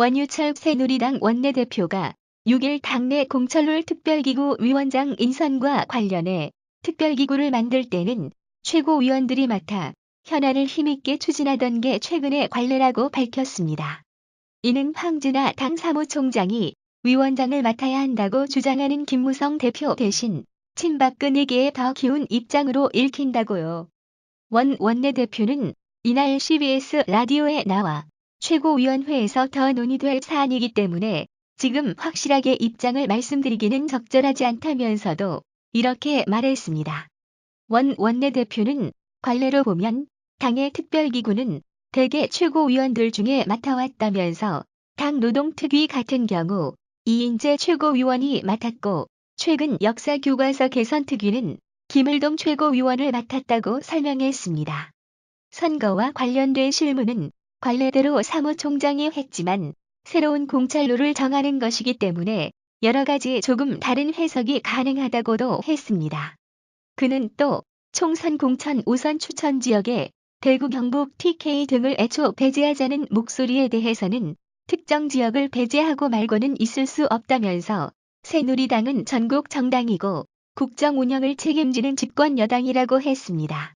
원유철 새누리당 원내대표가 6일 당내 공천룰 특별기구 위원장 인선과 관련해 특별기구를 만들 때는 최고위원들이 맡아 현안을 힘있게 추진하던 게 최근의 관례라고 밝혔습니다. 이는 황진아 당 사무총장이 위원장을 맡아야 한다고 주장하는 김무성 대표 대신 친박근에게 더 기운 입장으로 읽힌다고요. 원 원내대표는 이날 CBS 라디오에 나와 최고위원회에서 더 논의될 사안이기 때문에 지금 확실하게 입장을 말씀드리기는 적절하지 않다면서도 이렇게 말했습니다. 원 원내대표는 관례로 보면 당의 특별기구는 대개 최고위원들 중에 맡아왔다면서 당 노동특위 같은 경우 이인재 최고위원이 맡았고 최근 역사교과서 개선특위는 김을동 최고위원을 맡았다고 설명했습니다. 선거와 관련된 실무는 관례대로 사무총장이 했지만 새로운 공찰로를 정하는 것이기 때문에 여러 가지 조금 다른 해석이 가능하다고도 했습니다. 그는 또 총선 공천 우선 추천 지역에 대구 경북 TK 등을 애초 배제하자는 목소리에 대해서는 특정 지역을 배제하고 말고는 있을 수 없다면서 새누리당은 전국 정당이고 국정 운영을 책임지는 집권 여당이라고 했습니다.